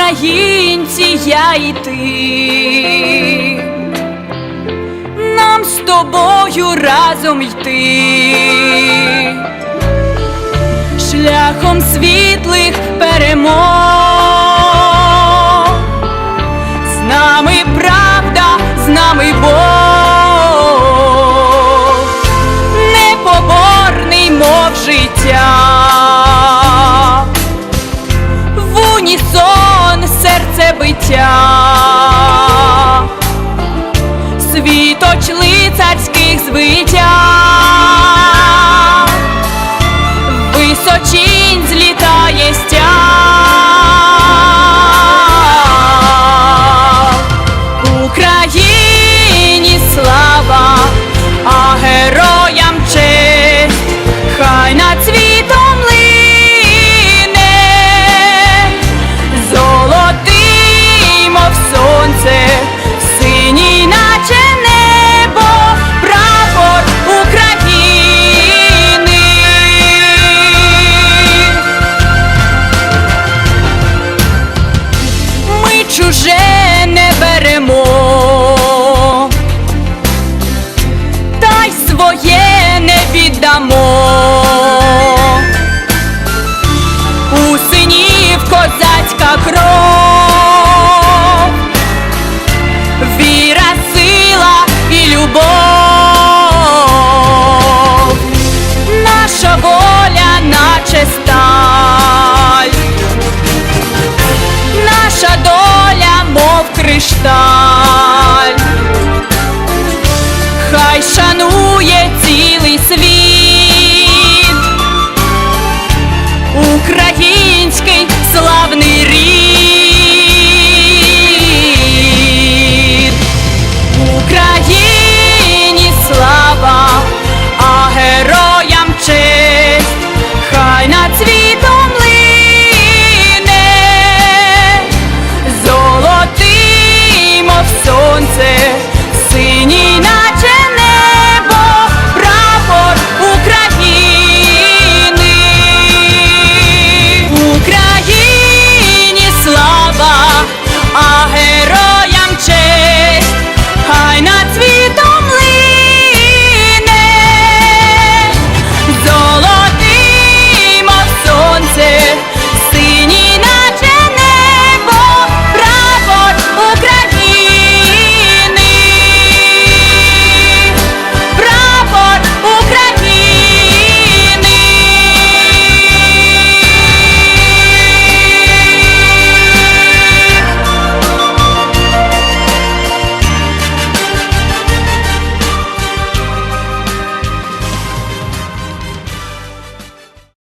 українці, я і ти, нам з тобою разом йти, шляхом світлих перемог, світоч лицарських звитяг стяг.